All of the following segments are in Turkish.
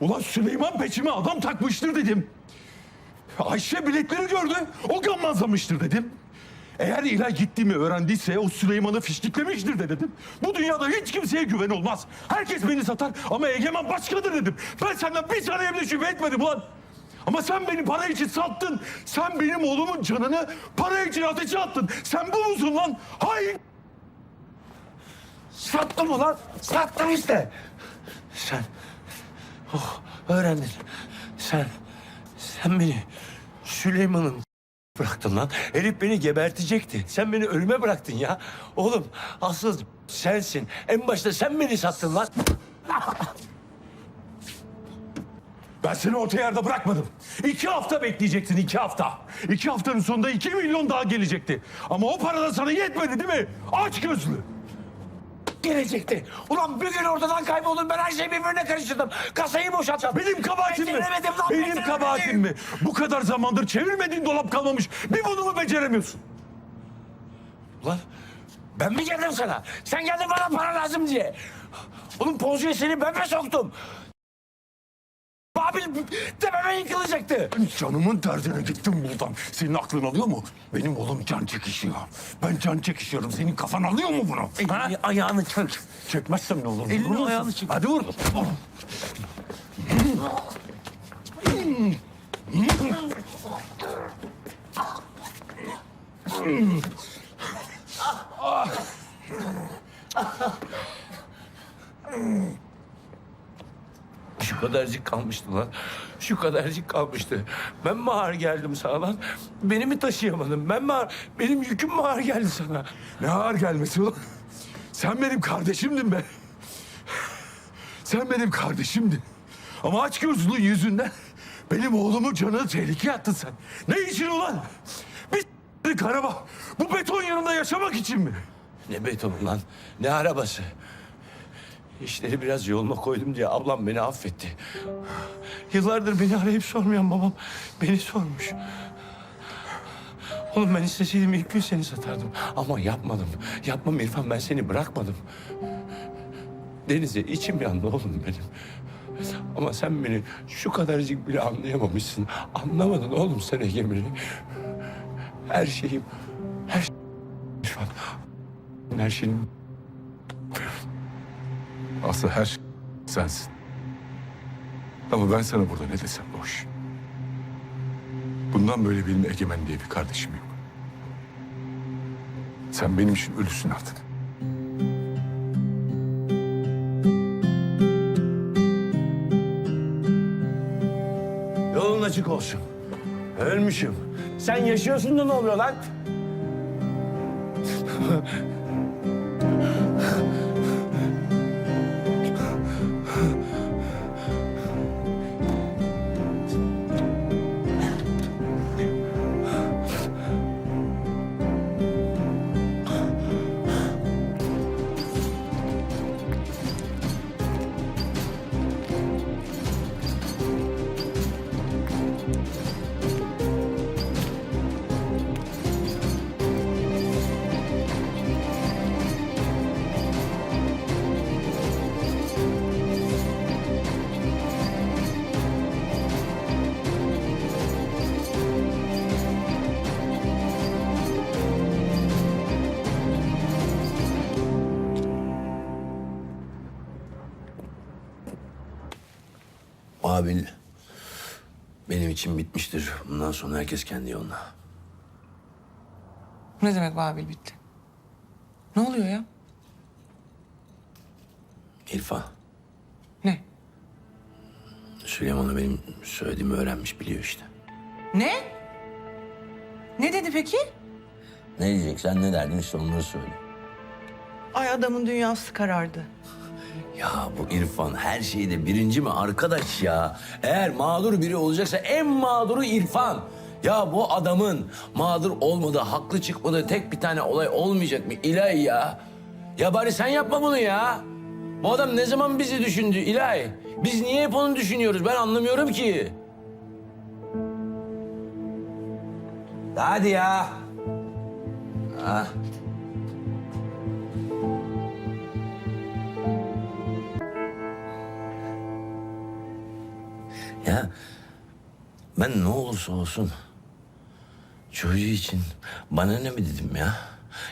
Ulan Süleyman peçime adam takmıştır dedim. Ayşe biletleri gördü. O gammazlamıştır dedim. Eğer İlay gittiğimi öğrendiyse o Süleyman'ı fiştiklemiştir de dedim. Bu dünyada hiç kimseye güven olmaz. Herkes beni satar ama Egemen başkadır dedim. Ben senden bir saniye bile şüphe etmedim ulan. Ama sen beni para için sattın. Sen benim oğlumun canını para için ateşe attın. Sen bu musun lan? Hayır. Sattım ulan. Sattım işte. Sen oh, öğrendin. Sen sen beni Süleyman'ın bıraktın lan. Herif beni gebertecekti. Sen beni ölüme bıraktın ya. Oğlum asıl sensin. En başta sen beni sattın lan. Ben seni orta yerde bırakmadım. İki hafta bekleyeceksin, iki hafta. İki haftanın sonunda iki milyon daha gelecekti. Ama o para da sana yetmedi değil mi? Aç gözlü. Gelecekti. Ulan bir gün ortadan kayboldum. Ben her şeyi birbirine karıştırdım. Kasayı boşalttım. Benim kabahatim mi? Lan, Benim kabahatim mi? Bu kadar zamandır çevirmediğin dolap kalmamış. Bir bunu mu beceremiyorsun? Ulan ben mi geldim sana? Sen geldin bana para lazım diye. Oğlum Ponzi'ye seni ben mi soktum? Babil tepeme yıkılacaktı. Canımın derdine gittim buradan. Senin aklın alıyor mu? Benim oğlum can çekişiyor. Ben can çekişiyorum. Senin kafan alıyor mu bunu? Ha? Elini ayağını çek. Çekmezsem ne olur? Elini ayağını çek. Hadi vur. Şu kadarcık kalmıştı lan. Şu kadarcık kalmıştı. Ben mi ağır geldim sana lan? Beni mi taşıyamadın? Ben mi ağır... Benim yüküm mü ağır geldi sana? Ne ağır gelmesi ulan. Sen benim kardeşimdin be. Sen benim kardeşimdin. Ama aç gözlülüğün yüzünden benim oğlumun canını tehlikeye attın sen. Ne için ulan? Bir araba. Bu beton yanında yaşamak için mi? Ne betonu lan? Ne arabası? İşleri biraz yoluna koydum diye ablam beni affetti. Yıllardır beni arayıp sormayan babam beni sormuş. Oğlum ben isteseydim ilk gün seni satardım. Ama yapmadım. Yapmam İrfan ben seni bırakmadım. Denize içim yandı oğlum benim. Ama sen beni şu kadarcık bile anlayamamışsın. Anlamadın oğlum sen Egemen'i. Her şeyim, her şey... İrfan, her şeyim Aslı her şey sensin. Ama ben sana burada ne desem boş. Bundan böyle benim Egemen diye bir kardeşim yok. Sen benim için ölüsün artık. Yolun açık olsun. Ölmüşüm. Sen yaşıyorsun da ne oluyor lan? Abil benim için bitmiştir. Bundan sonra herkes kendi yoluna. Ne demek Babil bitti? Ne oluyor ya? İrfan, Ne? Süleyman'a benim söylediğimi öğrenmiş biliyor işte. Ne? Ne dedi peki? Ne diyecek sen ne derdin işte onları söyle. Ay adamın dünyası karardı. Ya bu İrfan her şeyde birinci mi arkadaş ya? Eğer mağdur biri olacaksa en mağduru İrfan. Ya bu adamın mağdur olmadığı, haklı çıkmadığı tek bir tane olay olmayacak mı? İlahi ya. Ya bari sen yapma bunu ya. Bu adam ne zaman bizi düşündü İlahi? Biz niye hep onu düşünüyoruz? Ben anlamıyorum ki. Hadi ya. Ha. Ben ne olursa olsun çocuğu için bana ne mi dedim ya?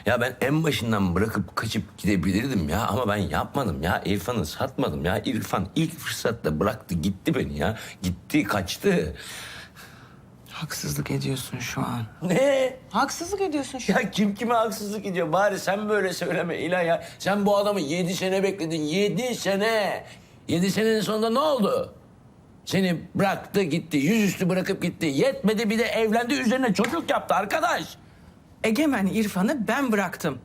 Ya ben en başından bırakıp kaçıp gidebilirdim ya ama ben yapmadım ya. İrfan'ı satmadım ya. İrfan ilk fırsatta bıraktı gitti beni ya. Gitti kaçtı. Haksızlık ediyorsun şu an. Ne? Haksızlık ediyorsun şu an. Ya kim kime haksızlık ediyor? Bari sen böyle söyleme İlay ya. Sen bu adamı yedi sene bekledin. Yedi sene. Yedi senenin sonunda ne oldu? Seni bıraktı gitti. Yüzüstü bırakıp gitti. Yetmedi bir de evlendi üzerine çocuk yaptı arkadaş. Egemen İrfan'ı ben bıraktım.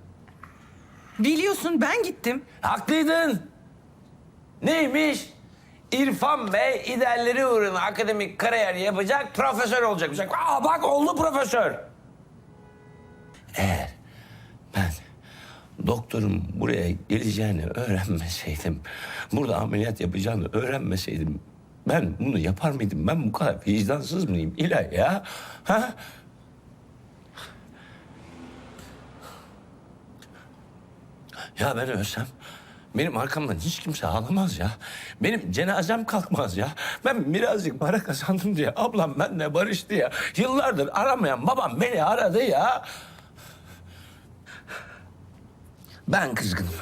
Biliyorsun ben gittim. Haklıydın. Neymiş? İrfan Bey idealleri uğruna akademik kariyer yapacak, profesör olacakmış. Aa bak oldu profesör. Eğer ben doktorun buraya geleceğini öğrenmeseydim, burada ameliyat yapacağını öğrenmeseydim ben bunu yapar mıydım? Ben bu kadar vicdansız mıyım İlay ya? Ha? Ya ben ölsem benim arkamdan hiç kimse ağlamaz ya. Benim cenazem kalkmaz ya. Ben birazcık para kazandım diye ablam benimle barıştı ya. Yıllardır aramayan babam beni aradı ya. Ben kızgınım.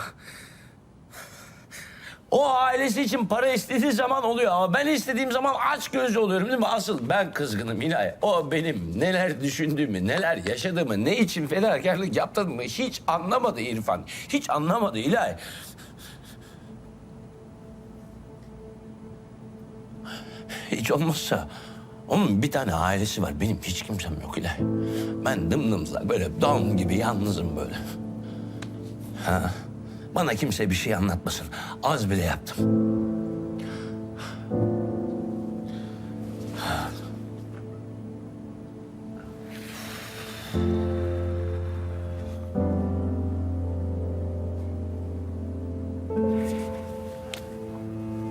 O ailesi için para istediği zaman oluyor ama ben istediğim zaman aç gözlü oluyorum değil mi? Asıl ben kızgınım İlay. O benim neler düşündüğümü, neler yaşadığımı, ne için fedakarlık yaptığımı hiç anlamadı İrfan. Hiç anlamadı İlay. Hiç olmazsa onun bir tane ailesi var. Benim hiç kimsem yok İlay. Ben dımdımızlak böyle don gibi yalnızım böyle. Ha. Bana kimse bir şey anlatmasın. Az bile yaptım.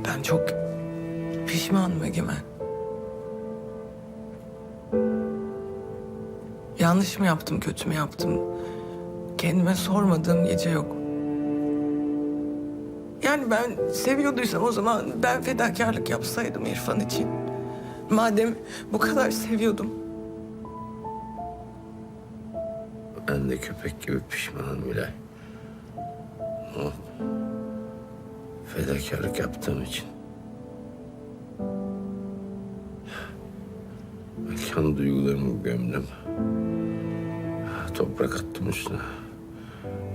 Ben çok pişmanım Egemen. Yanlış mı yaptım, kötü mü yaptım? Kendime sormadığım gece yok. Yani ben seviyorduysam o zaman ben fedakarlık yapsaydım İrfan için. Madem bu kadar seviyordum. Ben de köpek gibi pişmanım Bilal. Ama Fedakarlık yaptığım için. Kendi duygularımı gömdüm. Toprak attım üstüne.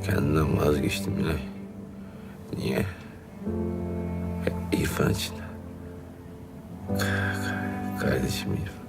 Kendimden vazgeçtim Bilal. Niye? İrfan için. Kardeşim İrfan.